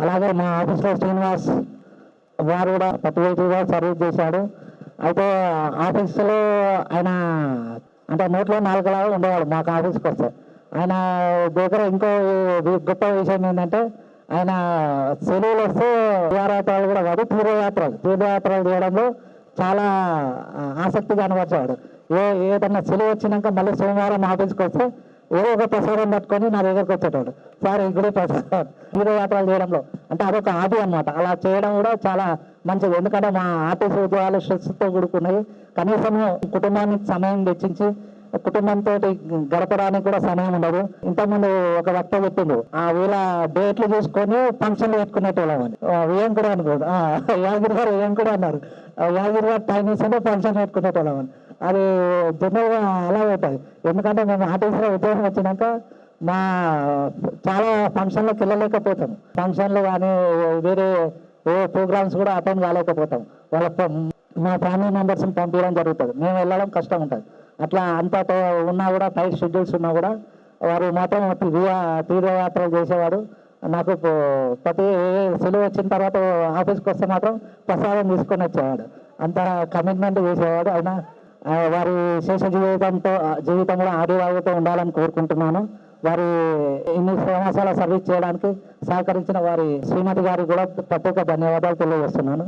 అలాగే మా ఆఫీస్లో శ్రీనివాస్ వారు కూడా పట్టువేటిగా సర్వీస్ చేశాడు. అయితే ఆఫీసులో ఆయన అంటే నోట్లో నాలుగులాగా ఉండేవాడు మాకు ఆఫీస్కి వస్తే. ఆయన దగ్గర ఇంకో గొప్ప విషయం ఏంటంటే ఆయన సెలవులు వస్తే తీర్థయాత్రలు కూడా కాదు తీర్థయాత్రలు తీర్థయాత్రలు చేయడంలో చాలా ఆసక్తి కనబరిచేవాడు ఏ ఏదన్నా సెలవు వచ్చినాక మళ్ళీ సోమవారం ఆఫీస్కి వస్తే ఏదో ఒక ప్రసాదం పట్టుకొని నా దగ్గరకు వచ్చేటోడు. సార్ ఇక్కడే ప్రసాదం. తీర్థయాత్రలు చేయడంలో. అంటే అదొక ఆది అన్నమాట. అలా చేయడం కూడా చాలా మంచిది. ఎందుకంటే మా ఆర్టీసీ ఉద్యోగాలు స్ట్రెస్తో కూడుకున్నాయి కనీసం కుటుంబానికి సమయం వెచ్చించి కుటుంబంతో గడపడానికి కూడా సమయం ఉండదు. ఇంతకుముందు ఒక వక్త చెప్పిండు ఆ వీళ్ళ డేట్లు చూసుకొని ఫంక్షన్లు పెట్టుకునేటోళ్ళం అని. ఏం కూడా అనుకోదు. యాదగిరి గారు ఏం కూడా అన్నారు. యాదగిరి గారు టైం ఇస్తుంటే ఫంక్షన్ పెట్టుకునేటోళ్ళం అని. అది జనరల్గా అలా అవుతుంది ఎందుకంటే మేము ఆఫీస్లో ఉద్యోగం వచ్చినాక మా చాలా ఫంక్షన్లకు వెళ్ళలేకపోతాం ఫంక్షన్లు కానీ వేరే ఏ ప్రోగ్రామ్స్ కూడా అటెండ్ కాలేకపోతాం. వాళ్ళ మా ఫ్యామిలీ మెంబర్స్ని పంపించడం జరుగుతుంది. మేము వెళ్ళడం కష్టం ఉంటుంది. అట్లా అంత ఉన్నా కూడా టైట్ షెడ్యూల్స్ ఉన్నా కూడా వారు మాత్రం తీర్థయాత్రలు చేసేవాడు. నాకు ప్రతి సెలవు వచ్చిన తర్వాత ఆఫీస్కి వస్తే మాత్రం ప్రసాదం తీసుకొని వచ్చేవాడు. అంత కమిట్మెంట్ చేసేవాడు. అయినా వారి శేష జీవితంతో జీవితంలో కూడా ఉండాలని కోరుకుంటున్నాను. వారి ఇన్ని సంవత్సరాల సర్వీస్ చేయడానికి సహకరించిన వారి శ్రీమతి గారికి కూడా ప్రత్యేక ధన్యవాదాలు తెలియజేస్తున్నాను.